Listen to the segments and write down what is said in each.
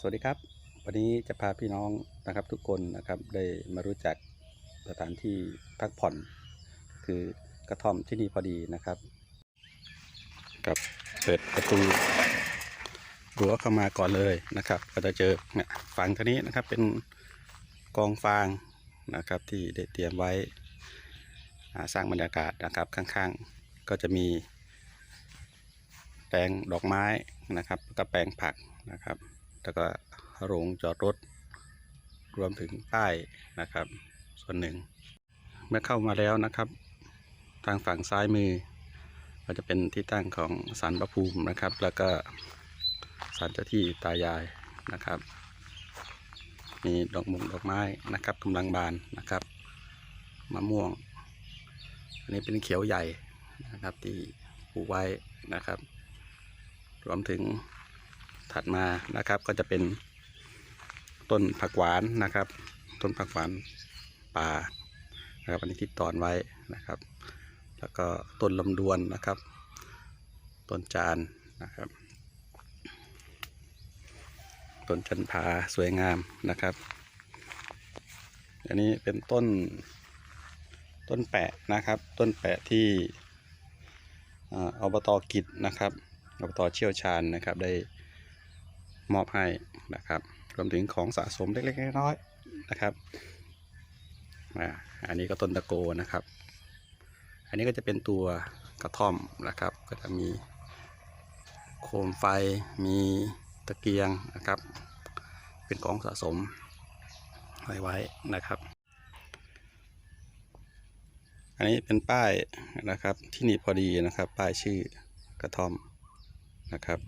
สวัสดีครับ วันนี้จะพาพี่น้องนะครับทุกคนนะครับได้มารู้จักสถานที่พักผ่อน คือกระท่อมที่นี่พอดีนะครับกับเปิดประตูรั้วเข้ามาก่อนเลยนะครับ ก็จะเจอเนี่ยฝั่งทางนี้นะครับเป็นกองฟางนะครับที่ได้เตรียมไว้สร้างบรรยากาศนะครับข้างๆ ก็จะมีแปลงดอกไม้นะครับก็แปลงผักนะครับ แล้วก็โรงจอดรถ รวมถึงป้ายนะครับ ส่วนหนึ่ง เมื่อเข้ามาแล้วนะครับ ทางฝั่งซ้ายมือ ก็จะเป็นที่ตั้งของสารพระภูมินะครับ แล้วก็สารเจ้าที่ตายายนะครับ มีดอกมุงดอกไม้นะครับกำลังบานนะครับมะม่วง อันนี้เป็นเขียวใหญ่นะครับที่ปลูกไว้นะครับ รวมถึง ถัดมานะครับก็จะเป็นต้นผักหวานนะครับ ต้นผักหวานป่านะครับอันนี้ที่ตอนไว้นะครับ แล้วก็ต้นลำดวนนะครับ ต้นจานนะครับต้นจันผาสวยงามนะครับ อันนี้เป็นต้นต้นแปะนะครับ ต้นแปะที่อ่าอบตกิจนะครับอบตเชี่ยวชาญนะครับได้ มอบให้นะครับ รวมถึงของสะสมเล็กๆน้อยๆนะครับอ่าอันนี้ก็ต้นตะโกนะครับ อันนี้ก็จะเป็นตัวกระท่อมนะครับ ก็จะมีโคมไฟมีตะเกียงนะครับ เป็นของสะสมไว้ไว้นะครับ อันนี้เป็นป้ายนะครับที่นี่พอดีนะครับ ป้ายชื่อกระท่อมนะครับ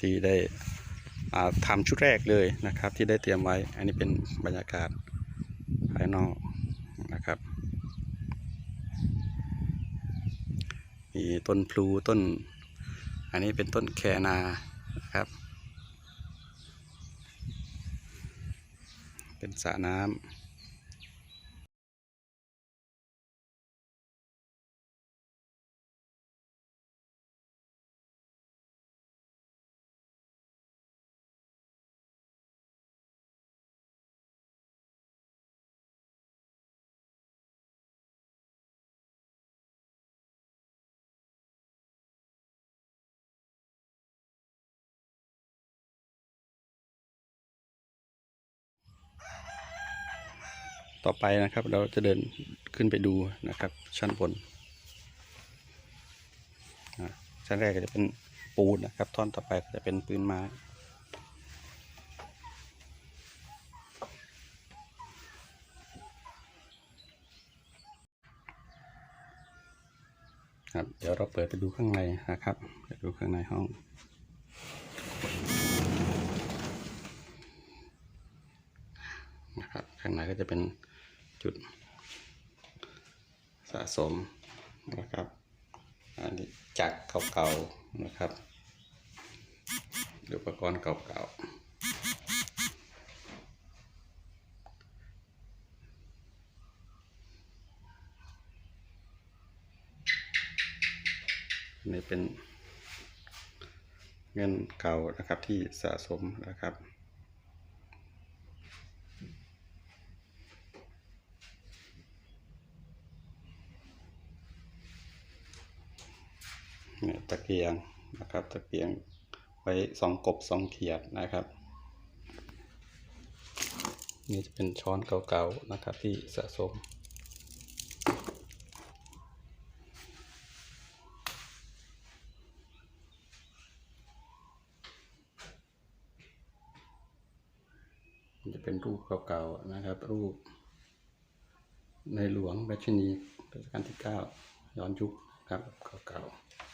ที่ได้ ทำทำชุดแรกเลยนะครับ ที่ได้เตรียมไว้ อันนี้เป็นบรรยากาศภายนอกนะครับ มีต้นพลูต้น อันนี้เป็นต้นแคนานะครับ เป็นสระน้ำ ต่อไปนะครับ เราจะเดินขึ้นไปดูนะครับ ชั้นบนชั้นแรกก็จะเป็นปูนนะครับ ท่อนต่อไปก็จะเป็นปืนไม้ครับเดี๋ยวเราเปิดไปดูข้างในนะครับไปดูข้างในห้อง นะครับข้างในก็จะเป็น จุดสะสมนะครับอันนี้จักรเก่าๆนะครับอุปกรณ์เก่าๆนนี้เป็นเงินเก่านะครับที่สะสมนะครับ เนี่ยตะเกียงนะครับ ตะเกียงไว้สองกบสองเขียดนะครับ นี่จะเป็นช้อนเก่าๆนะครับที่สะสมมันจะเป็นรูปเก่าๆนะครับ รูป ในหลวงรัชนีรัชกาลที่เก้าย้อนยุคนะครับเก่าๆ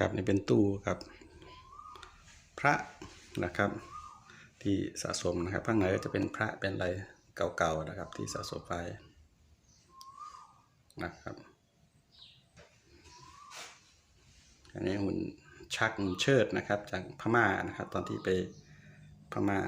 ครับนี่เป็นตู้ครับพระนะครับ ที่สะสมนะครับข้างในก็จะเป็นพระเป็นอะไรเก่าๆนะครับ ที่สะสมไปนะครับ อันนี้หุ่นชักหุ่นเชิดนะครับจากพม่านะครับ ตอนที่ไปพม่า